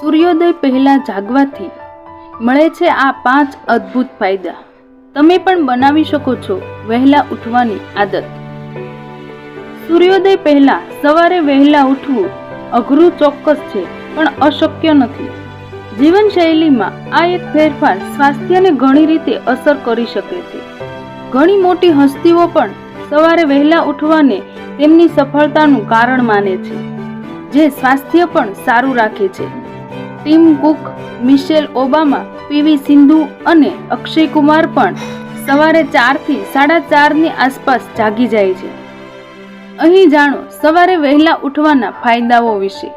સૂર્યોદય પહેલા જાગવાથી મળે છે આ પાંચ અદ્ભુત ફાયદા. તમે પણ બનાવી શકો છો વહેલા ઉઠવાની આદત. સૂર્યોદય પહેલા સવારે વહેલા ઉઠવું અઘરું ચોક્કસ છે, પણ અશક્ય નથી. જીવનશૈલીમાં આ એક ફેરફાર સ્વાસ્થ્યને ઘણી રીતે અસર કરી શકે છે. ઘણી મોટી હસ્તીઓ પણ સવારે વહેલા ઉઠવાને તેમની સફળતાનું કારણ માને છે. જે સ્વાસ્થ્ય પણ સારું રાખે છે. Tim Cook, Michelle Obama, PV Sindhu અને અક્ષય કુમાર પણ સવારે ચારથી સાડા ચારની આસપાસ જાગી જાય છે. અહીં જાણો, સવારે વહેલા ઉઠવાના ફાયદાઓ વિશે.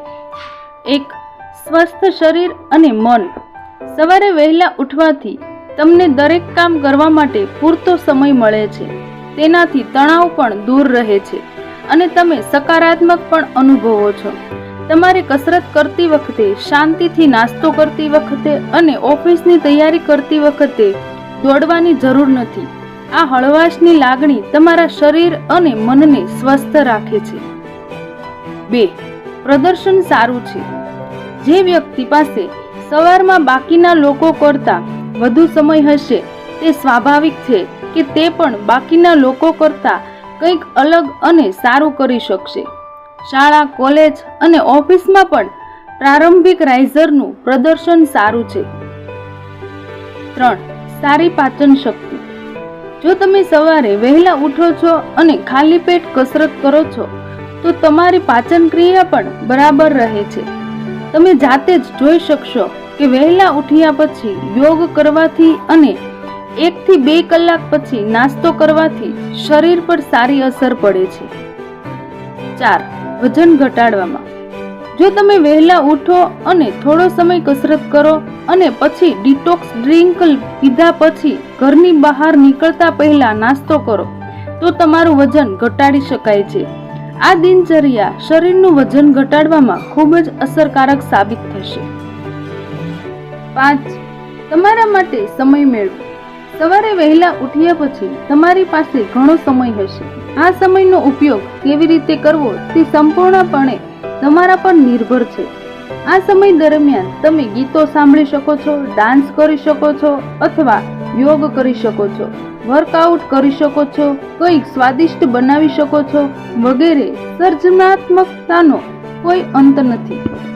એક, સ્વસ્થ શરીર અને મન. સવારે વહેલા ઉઠવાથી તમને દરેક કામ કરવા માટે પૂરતો સમય મળે છે. તેનાથી તણાવ પણ દૂર રહે છે. અને તમે સકારાત્મક પણ અનુભવો છો. તમારે કસરત કરતી વખતે, શાંતિથી નાસ્તો કરતી વખતે અને ઓફિસની તૈયારી કરતી વખતે દોડવાની જરૂર નથી. આ હળવાશની લાગણી તમારા શરીર અને મનને સ્વસ્થ રાખે છે. બે, પ્રદર્શન સારું છે. જે વ્યક્તિ પાસે સવારમાં બાકીના લોકો કરતાં વધુ સમય હશે, તે સ્વાભાવિક છે કે તે પણ બાકીના લોકો કરતાં કંઈક અલગ અને સારું કરી શકશે. શાળા, કોલેજ અને ઓફિસમાં પણ પ્રારંભિક રાઇઝરનું પ્રદર્શન સારું છે. ત્રણ, સારી પાચન શક્તિ. જો તમે સવારે વહેલા ઉઠો છો અને ખાલી પેટ કસરત કરો છો, તો તમારી પાચન ક્રિયા પણ બરાબર રહે છે. તમે જાતે જ જોઈ શકશો કે વહેલા ઉઠ્યા પછી યોગ કરવાથી અને એકથી બે કલાક પછી નાસ્તો કરવાથી શરીર પર સારી અસર પડે છે. ચાર, વજન ઘટાડવામાં. જો તમે વહેલા ઉઠો અને થોડો સમય કસરત કરો અને પછી ડિટોક્સ ડ્રિંક પીધા પછી ઘરની બહાર નીકળતા પહેલા નાસ્તો કરો, તો તમારું વજન ઘટાડી શકાય છે. આ દિનચર્યા શરીરનું વજન ઘટાડવામાં ખૂબ જ અસરકારક સાબિત થશે. પાંચ, તમારા માટે સમય મેળવો. સવારે વહેલા ઉઠ્યા પછી તમારી પાસે ઘણો સમય હશે. આ સમયનો ઉપયોગ કેવી રીતે કરવો તે સંપૂર્ણપણે તમારા પર નિર્ભર છે. આ સમય દરમિયાન તમે ગીતો સાંભળી શકો છો, ડાન્સ કરી શકો છો અથવા યોગ કરી શકો છો, વર્કઆઉટ કરી શકો છો, કંઈક સ્વાદિષ્ટ બનાવી શકો છો વગેરે સર્જનાત્મકતાનો કોઈ અંત નથી.